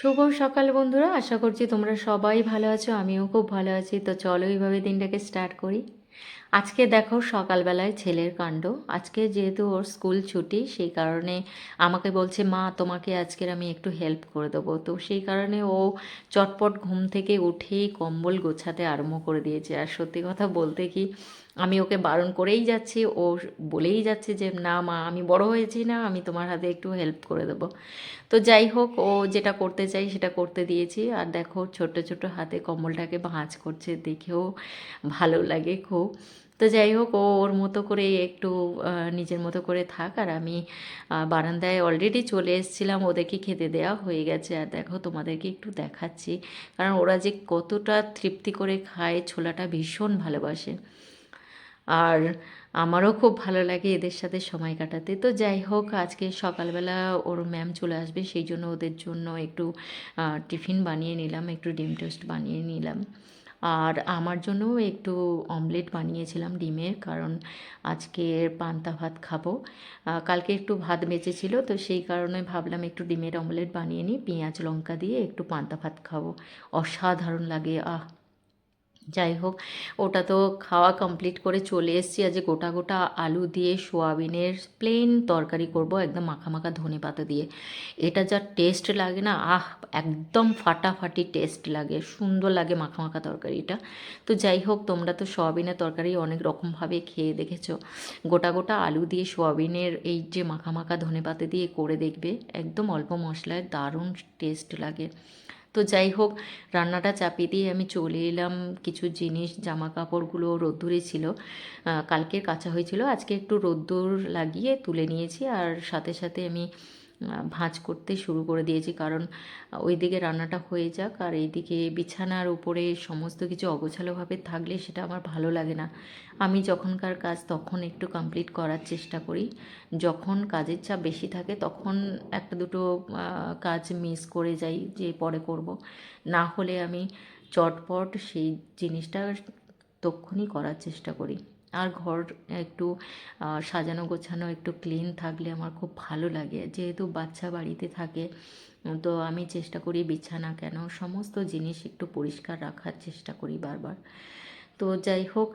শুভ সকাল বন্ধুরা, আশা করছি তোমরা সবাই ভালো আছো, আমিও খুব ভালো আছি। তো চলো এইভাবে দিনটাকে স্টার্ট করি। আজকে দেখো সকালবেলায় ছেলের কাণ্ড। আজকে যেহেতু ওর স্কুল ছুটি, সেই কারণে আমাকে বলছে, মা, তোমাকে আজকের আমি একটু হেল্প করে দেবো। তো সেই কারণে ও চটপট ঘুম থেকে উঠেই কম্বল গোছাতে আরম্ভ করে দিয়েছে। আর সত্যি কথা বলতে কি আমি ওকে বারণ করেই যাচ্ছি, ও বলেই যাচ্ছে যে, না মা, আমি বড় হয়েছি না, আমি তোমার হাতে একটু হেল্প করে দেবো। তো যাই হোক, ও যেটা করতে চাই সেটা করতে দিয়েছি। আর দেখো ছোট ছোট হাতে কম্বলটাকে ভাঁজ করছে, দেখেও ভালো লাগে খুব। তো যাই হোক, ও ওর মতো করে একটু নিজের মতো করে থাক। আর আমি বারান্দায় অলরেডি চলে এসেছিলাম, ওদেরকে খেতে দেওয়া হয়ে গেছে। আর দেখো, তোমাদেরকে একটু দেখাচ্ছি। কারণ ওরা যে কতটা তৃপ্তি করে খায়, ছোলাটা ভীষণ ভালোবাসে। আর আমারও খুব ভালো লাগে এদের সাথে সময় কাটাতে। তো যাই হোক, আজকে সকালবেলা ওর ম্যাম চলে আসবে, সেই জন্য ওদের জন্য একটু টিফিন বানিয়ে নিলাম, একটু ডিম টোস্ট বানিয়ে নিলাম। আর আমার জন্যও একটু অমলেট বানিয়েছিলাম ডিমের, কারণ আজকে পান্তা ভাত খাব। কালকে একটু ভাত বেঁচেছিল, তো সেই কারণে ভাবলাম একটু ডিমের অমলেট বানিয়ে নিই, পেঁয়াজ, লঙ্কা দিয়ে একটু পান্তা ভাত খাব। অসাধারণ লাগে, আহ! যাই হোক, ওটা তো খাওয়া কমপ্লিট করে চলে এসেছি। আজ গোটা গোটা আলু দিয়ে সোয়াবিনের প্লেন তরকারি করব, একদম মাখা মাখা ধনে পাতা দিয়ে। এটা যা টেস্ট লাগে না, আহ, একদম ফাটাফাটি টেস্ট লাগে, সুন্দর লাগে মাখা মাখা তরকারিটা। তো যাই হোক, তোমরা তো সোয়াবিনের তরকারি অনেক রকমভাবে খেয়ে দেখেছ। গোটা গোটা আলু দিয়ে সোয়াবিনের এই যে মাখা মাখা ধনে পাতা দিয়ে করে দেখবে, একদম অল্প মশলায় দারুণ টেস্ট লাগে। তো যাই হোক, রান্নাটা চাপিয়ে দিয়ে আমি চলে এলাম। কিছু জিনিস জামা কাপড়গুলো রোদ্দুরে ছিল। কালকে কাঁচা হয়েছিল। আজকে একটু রোদ্দুর লাগিয়ে তুলে নিয়েছি। আর সাথে সাথে আমি ভাঁজ করতে শুরু করে দিয়েছি। কারণ ওইদিকে রান্নাটা হয়ে যাক আর এইদিকে বিছানার উপরে সমস্ত কিছু অগোছালোভাবে থাকলে সেটা আমার ভালো লাগে না। আমি যখনকার কাজ তখন একটু কমপ্লিট করার চেষ্টা করি। যখন কাজের চাপ বেশি থাকে তখন একটা দুটো কাজ মিস করে যাই যে পরে করব। না হলে আমি চটপট সেই জিনিসটা তক্ষুনি করার চেষ্টা করি। আর ঘর একটু সাজানো গোছানো একটু ক্লিন থাকলে আমার খুব ভালো লাগে। যেহেতু বাচ্চা বাড়িতে থাকে তো আমি চেষ্টা করি বিছানা কেন, সমস্ত জিনিস একটু পরিষ্কার রাখার চেষ্টা করি বারবার। তো যাই হোক,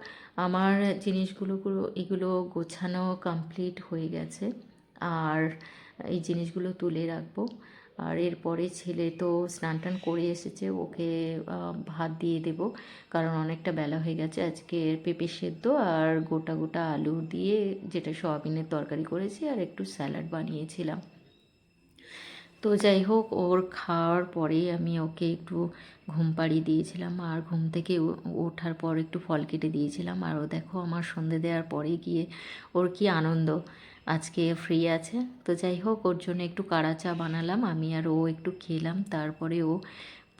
আমার জিনিসগুলো এগুলো গোছানো কমপ্লিট হয়ে গেছে। আর এই জিনিসগুলো তুলে রাখব। আর এরপরে ছেলে তো স্নান টান করে এসেছে, ওকে ভাত দিয়ে দেব। কারণ অনেকটা বেলা হয়ে গেছে, আজকে পেঁপে সেদ্ধ আর গোটা গোটা আলু দিয়ে যেটা সয়াবিনের তরকারি করেছি আর একটু স্যালাড বানিয়েছিলাম। তো যাই হোক, ওর খাওয়ার পরে আমি ওকে একটু ঘুম পাড়িয়ে দিয়েছিলাম আর ঘুম থেকে ওঠার পর একটু ফল কেটে দিয়েছিলাম। আর ও দেখো আমার সন্ধে দেওয়ার পরে গিয়ে ওর কি আনন্দ। আজকে ফ্রি আছে। তো যাই হোক, ওর জন্য একটু কাড়া চা বানালাম। আমি আর ও একটু খেলাম। তারপরে ও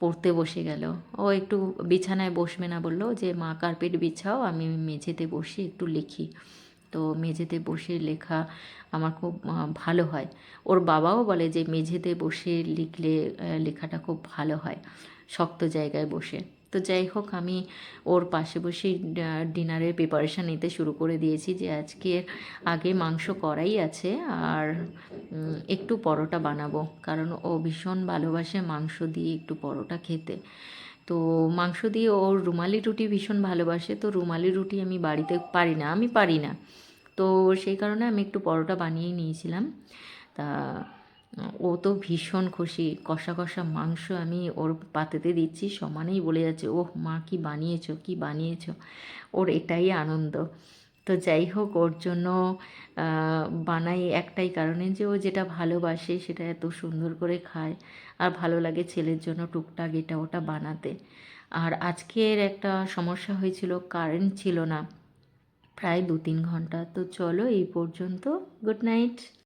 পড়তে বসে গেল। ও একটু বিছানায় বসবে না বলল যে, মা, কার্পেট বিছাও, আমি মেঝেতে বসে একটু লিখি। তো মেঝেতে বসে লেখা আমার খুব ভালো হয়। ওর বাবাও বলে যে মেঝেতে বসে লিখলে লেখাটা খুব ভালো হয়, শক্ত জায়গায় বসে। তো যাই হোক, আমি ওর পাশে বসেই ডিনারের প্রিপারেশান নিতে শুরু করে দিয়েছি যে আজকের আগে মাংস করাই আছে আর একটু পরোটা বানাবো। কারণ ও ভীষণ ভালোবাসে মাংস দিয়ে একটু পরোটা খেতে। তো মাংস দিয়ে ওর রুমালি রুটি ভীষণ ভালোবাসে। তো রুমালি রুটি আমি বাড়িতে পারি না, আমি পারি না। তো সেই কারণে আমি একটু পরোটা বানিয়েই নিয়েছিলাম। তা, ও তো ভীষণ খুশি। কষা কষা মাংস আমি ওর পাতেতে দিচ্ছি, সমানেই বলে যাচ্ছে, ওহ মা, কি বানিয়েছো কি বানিয়েছো? ওর এটাই আনন্দ। তো যাই হোক, ওর জন্য বানাই একটাই কারণে যে ও যেটা ভালোবাসে সেটা এত সুন্দর করে খায়। আর ভালো লাগে ছেলের জন্য টুকটাক এটা ওটা বানাতে। আর আজকের একটা সমস্যা হয়েছিল, কারেন্ট ছিল না। প্রায় দু তিন ঘণ্টা। তো চলো এই পর্যন্ত। Good night.